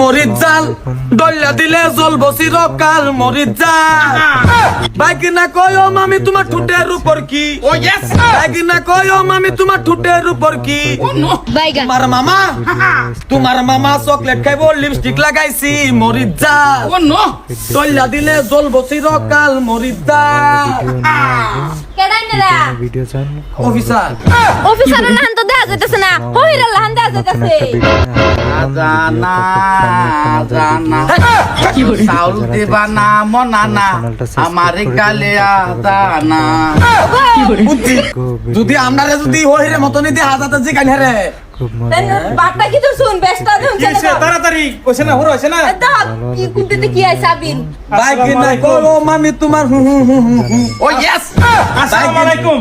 মরিচ জাল ডল্লা দিলে জল বসির কাল মরিচ জাল। বাইক না কয় মামি তোমার ঠুটের উপর কি? ও বাইক না কয় মামি তোমার ঠুটের উপর কি? তোমার মামা? তোমার মামা চকলেট খাইব লিপস্টিক লাগাইছি মরিচ জাল। ডল্লা দিলে জল বসির কাল মরিচ জাল। কেডাই নেরা ভিডিও চান অফিসার। অফিসার লাহান তো দেখা যাইতেছে না। হইরা লাহান দেখা যাইতেছে। জানা জানা চাউল দিবা না আমার গালে আদানা যদি আমরা যদি হইরে মতনই দিয়ে হাজাতে জিগান হেরে। খুব তেন মজা বাটটা কি তো শুন? বেস্টা দেন কি তাড়াতাড়ি কইছে না হরো না। কি কুনতে কি মামি তোমার হুম। ও ইয়েস আসসালামু আলাইকুম?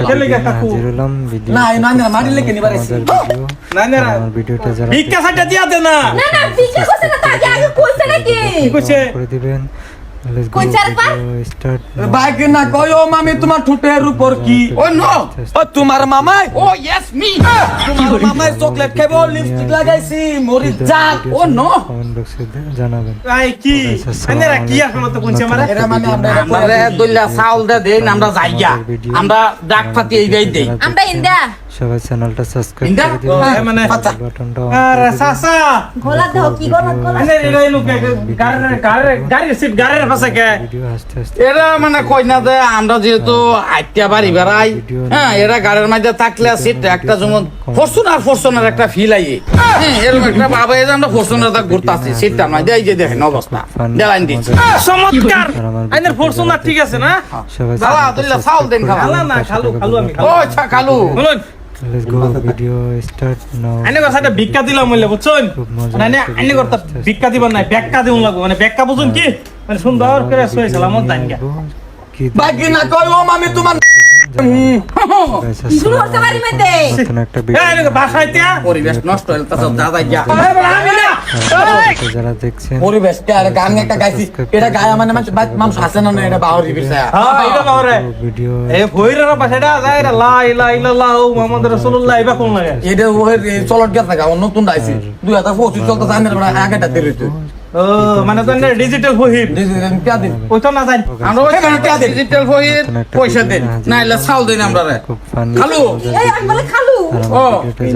হাজির হলাম ভিডিও না এই নয় না মারিলে কেনি বাড়াইছি মজার ভিডিও না না না আমার ভিডিওটা যারা ভিক্ষা সাইটা দিয়া দে না। না না ভিক্ষা করছে না তাকে আগে কইছে নাকি? কি কইছে? করে দিবেন। কোন চার বাইক না কয় ও মামি তোমার ঠুটের উপর কি? ও নো! ও তোমার মামাই? ও ইয়েস মি তোমার মামাই চকলেট খাইব লিপস্টিক লাগাইছি ও নো! কমেন্ট জানাবেন। আই কি? আনেরা কি এখন তো কোনছে আমারে? এরা মানে আমরা এটা দইলা চাউল দে দেন আমরা আমরা ডাক পাতি এই দেই আমরা ইন্দা সবাই চ্যানেলটা সাবস্ক্রাইব করে দিবেন। হ্যাঁ, মানে আচ্ছা। বাটনটা আর সাসা! গোলা দাও কি গোলা গোলা। আনে রে রে নুকে গাড়ির গাড়ির গাড়ির সিট গাড়ির পাশে কে? ভিডিও হাসতে হাসতে এরা মানে কই না যে আমরা যেহেতু আইটিয়া বাড়ি বেড়াই হ্যাঁ এরা গাড়ির মধ্যে থাকলে সিট একটা যেমন ফরচুনার ফরচুনার একটা ফিল আই হ্যাঁ এরকম একটা বাবা এই যে আমরা ফরচুনার তা ঘুরতাছি মধ্যে। এই যে দেখেন অবস্থা। দেলাইন চমৎকার! আইনের ফরচুনার ঠিক আছে না? সবাই দাদা চাউল দেন খালা না খালু খালু আমি ও আচ্ছা কালু শুনুন let's go video start now আইনে কথা একটা ভিক্ষা দিলাম মইলে বুঝছেন? মানে না না আইনে কথা ভিক্ষা দিব নাই ব্যাখ্যা দিউন লাগবো। মানে ব্যাখ্যা বুঝুন কি? মানে সুন্দর করে শুয়েছিলাম মন জানি বাকি না কয় ও মামি তোমার না যারা দেখছেন পরিবেশ আর গান একটা গাইছি। এটা গায়া মানে মানুষ হাসে না না এটা বাহরি বিষয় হ্যাঁ ভিডিও এ ভৈরের বাসাটা যায় রে লা ইলা ইল্লাল্লাহ মুহাম্মাদুর রাসূলুল্লাহ ইবা কোন লাগে? এটা ওই চলট গেছে গা নতুন আইছি। দুই হাজার পঁচিশ চলতে জানি না আগেটা রইতো ও মানে তো ডিজিটাল দিন ওই তো না আমরা ওইখানে ডিজিটাল পয়সা দেন। না এলে চাউল দেন আমরা। রে খুব ফানি খালু। এই আমি বলে খালু। ও।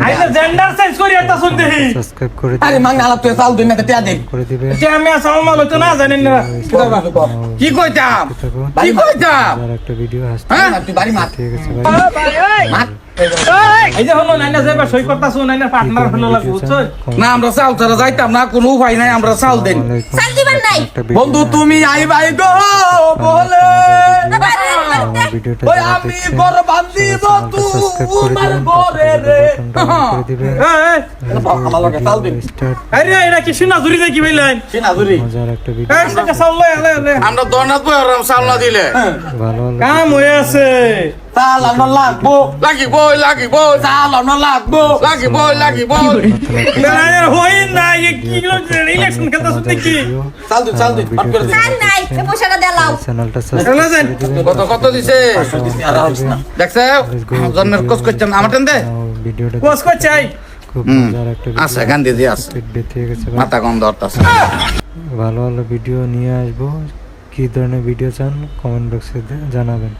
আইনা জেন্ডার চেঞ্জ করি একটা শুন দেখি সাবস্ক্রাইব করে আরে মাং আলাপ তুই চাল দিন না তে দিন। করে দিবেন। যে আমি আসাম মাল তো না জানেন না। কি কইতাম? কি কইতাম? একটা ভিডিও হাসতে হ্যাঁ তুই বাড়ি মার। ঠিক আছে ভাই মার। এই যে হলো নাইনা যাইবা সই করতা শুন নাইনা পার্টনার ফেলো লাগবো না আমরা যাইতাম না কোনো উপায় নাই আমরা চাউল দেন। চাল দিবেন নাই? বন্ধু তুমি গো বলে। ওই আমি তোমার রে। আমার লগে চাল দিন। আরে এটা কি সিনা জুরি দেখি ভাইলেন সিনা জুরি মজার একটা ভিডিও এই টাকা চাউল লয় আলে আলে আমরা দরনাথ বই আর চাউল না দিলে। ভালো ভালো কাম হয়ে আছে। চাল আনো লাগবো লাগিব লাগিব চাল আনো লাগবো লাগিব লাগিব বেলায়ের হই না এই কি ইলেকশন খেলতা শুন দেখি ভিডিও চাল দিন চাল দিন পাট করে দিন চাল নাই এই পয়সাটা দেলাও চ্যানেলটা এলা যান। সাবস্ক্রাইব করে দিবেন কত কত দিছে দেখছে জন্মের করছেন আমার টেন দে ভিডিওটা কোস কো চাই আছে গান্ধী দি আছে হয়ে। মাথা গন্ধ হতাছে ভালো ভালো ভিডিও নিয়ে আসব কি ধরনের ভিডিও চান কমেন্ট বক্সে জানাবেন